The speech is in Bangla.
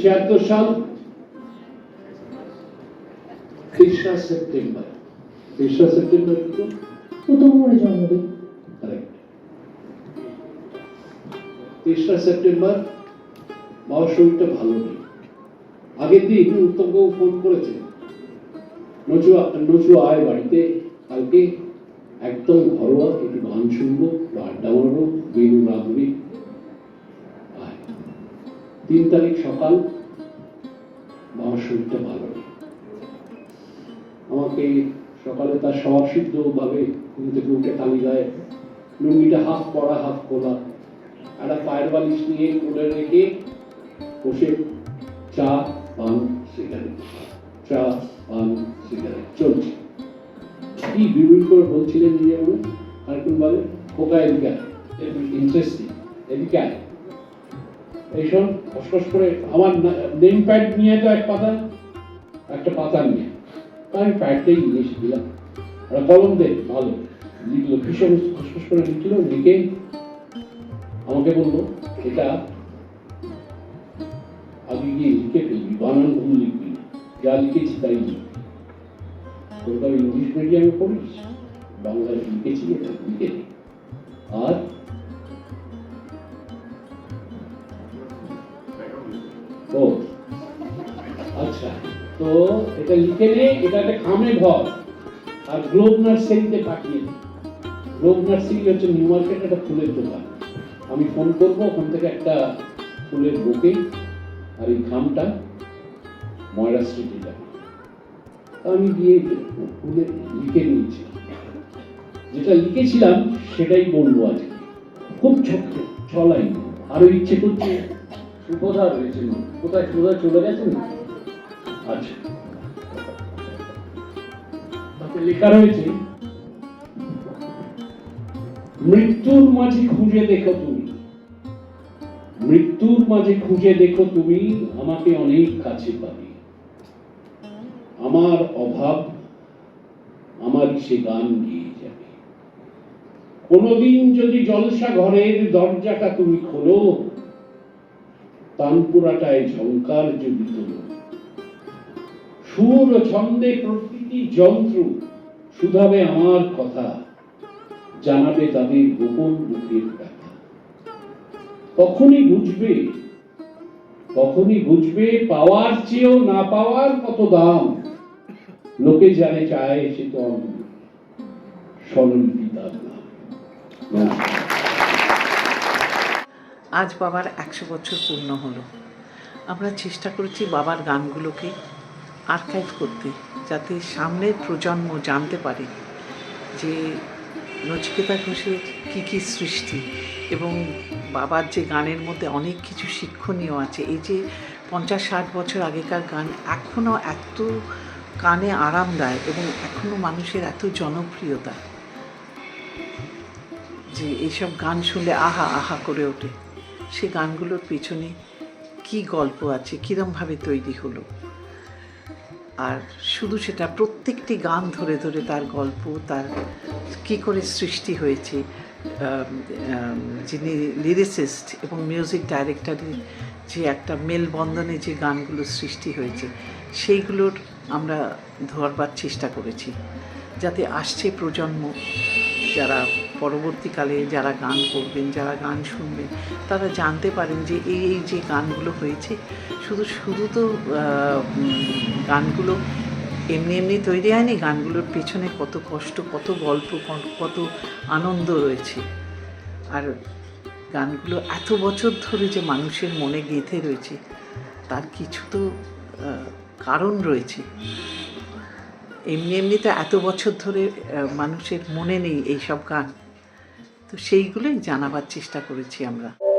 ছিয়াত্তর সাল তেসরা সেপ্টেম্বর। তেসরা সেপ্টেম্বর কিন্তু প্রথম জন্মদিন। তেসরা সেপ্টেম্বর বাবার শরীরটা ভালো নেই। আগের দিন উত্তমকেও ফোন করেছে। নচু নচু আয় বাড়িতে কালকে একদম ঘরোয়া একটু গান শুনব একটু আড্ডা তিন তারিখ সকাল বাবার শরীরটা ভালো আমাকে সকালে তার স্বভাব সিদ্ধ ভাবে ঘুম থেকে উঠে খালি গায়ে, লুঙ্গিটা হাফ পরা, হাফ খোলা, একটা পায়ের বালিশ নিয়ে কোলে রেখে বসে চা, পান, সিগারেট। চা, পান, সিগারেট চলছে। কি বিড়বিড় করে বলছিলেন নিজে মনে আরেকটু বলে? খোকা এদিকে ইন্টারেস্টিং এদিকে আয় এই শোন খসখস করে আমার নেম প্যাড নিয়ে তো এক পাতা, একটা পাতা নিয়ে। আমি প্যাডটাই নিয়ে এসে দিলাম। ওরা কলম দে, ভালো। লিখলো, ভীষণ খসখস করে লিখলো, লিখে আমাকে বলল, এটা আগে গিয়ে লিখে ফেলবি, বানান, ভুল লিখবি। যা লিখেছি তাই লিখবি। তোর তো ইংলিশ মিডিয়ামে পড়িস, বাংলায় লিখেছি, এটা লিখে আর ও আচ্ছা তো এটা লিখে নে, এটা একটা খামে ঘর। আর গ্লোব নার্সারিতে পাঠিয়ে দে। গ্লোব নার্সারি হচ্ছে নিউ মার্কেট একটা ফুলের দোকান। আমি ফোন করব, ওখান থেকে একটা ফুলের বুকে আর এই খামটা ময়রা স্ট্রিটে যাবে আমি গিয়ে ফুলে লিখে নিয়েছি যেটা লিখেছিলাম, সেটাই বলব আজকে। খুব ছোট্ট ছ লাইন আরও ইচ্ছে করছে? সুবোধা রয়েছে কোথায় সুবোধা চলে গেছেন? আচ্ছা। লেখা রয়েছে, মৃত্যুর মাঝে খুঁজে দেখো তুমি। মৃত্যুর মাঝে খুঁজে দেখো তুমি, আমাকে অনেক কাছে পাবে। আমার অভাব আমার সে গান গিয়ে যাবে। কোনদিন যদি জলসা ঘরের দরজাটা তুমি খোলো তানপুরাটায় ঝঙ্কার তোলো সুর ছন্দে প্রকৃতি যন্ত্র শুধাবে আমার কথা, জানাবে তাদের গোপন মুখের ব্যথা তখনই বুঝবে তখনই বুঝবে পাওয়ার চেয়েও না পাওয়ার কত দাম। লোকে জানে চায় সে তো আমি স্বরলিপি তার নাম। আজ বাবার একশো বছর পূর্ণ হলো। আমরা চেষ্টা করেছি বাবার গানগুলোকে আর্কাইভ করতে, যাতে সামনের প্রজন্ম জানতে পারে যে নচিকেতা ঘোষের কী কী সৃষ্টি এবং বাবার যে গানের মধ্যে অনেক কিছু শিক্ষণীয় আছে। এই যে পঞ্চাশ ষাট বছর আগেকার গান এখনও এত কানে আরাম দেয় এবং এখনও মানুষের এত জনপ্রিয়তা যে এইসব গান শুনলে আহা আহা করে ওঠে। সে গানগুলোর পেছনে কি গল্প আছে, কীরমভাবে তৈরি হলো? আর শুধু সেটা প্রত্যেকটি গান ধরে ধরে তার গল্প, তার কি করে সৃষ্টি হয়েছে যিনি লিরিসিস্ট এবং মিউজিক ডাইরেক্টরের যে একটা মেলবন্ধনে যে গানগুলো সৃষ্টি হয়েছে, সেইগুলোর আমরা ধরবার চেষ্টা করেছি, যাতে আসছে প্রজন্ম যারা পরবর্তীকালে যারা গান করবেন, যারা গান শুনবেন, তারা জানতে পারেন যে এই এই যে গানগুলো হয়েছে, শুধু শুধু তো গানগুলো এমনি এমনি তৈরি হয়নি, গানগুলোর পেছনে কত কষ্ট, কত গল্প কত আনন্দ রয়েছে। আর গানগুলো এত বছর ধরে যে মানুষের মনে গেঁথে রয়েছে, তার কিছু তো কারণ রয়েছে। এমনি এমনি তো এত বছর ধরে মানুষের মনে নেই এই সব গান। তো সেইগুলোই জানাবার চেষ্টা করেছি আমরা।